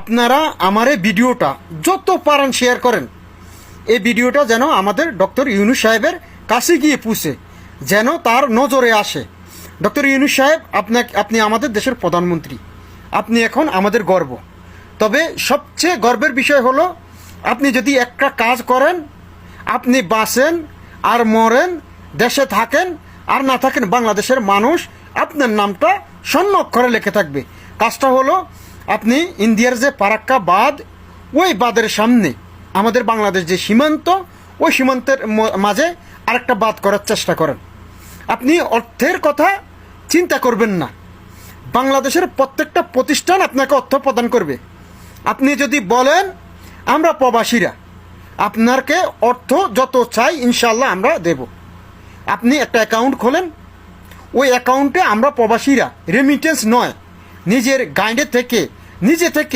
আপনারা আমার এই ভিডিওটা যত পারেন শেয়ার করেন। এই ভিডিওটা যেন আমাদের ডক্টর ইউনুস সাহেবের কাছে গিয়ে পুষে যেন তার নজরে আসে। ডক্টর ইউনুস সাহেব আপনাকে আপনি আমাদের দেশের প্রধানমন্ত্রী। আপনি এখন আমাদের গর্ব। তবে সবচেয়ে গর্বের বিষয় হলো, আপনি যদি একটা কাজ করেন, আপনি বাঁচেন আর মরেন, দেশে থাকেন আর না থাকেন, বাংলাদেশের মানুষ আপনার নামটা স্বর্ণ অক্ষরে লেখে থাকবে। কাজটা হলো আপনি ইন্ডিয়ার যে পারাক্কা বাঁধ, ওই বাঁধের সামনে আমাদের বাংলাদেশ যে সীমান্ত, ওই সীমান্তের মাঝে আরেকটা বাদ করার চেষ্টা করেন। আপনি অর্থের কথা চিন্তা করবেন না। বাংলাদেশের প্রত্যেকটা প্রতিষ্ঠান আপনাকে অর্থ প্রদান করবে। আপনি যদি বলেন, আমরা প্রবাসীরা আপনাকে অর্থ যত চাই ইনশাল্লাহ আমরা দেব। আপনি একটা অ্যাকাউন্ট খোলেন। ওই অ্যাকাউন্টে আমরা প্রবাসীরা রেমিটেন্স নয় নিজের গাইডে থেকে নিজে থেকে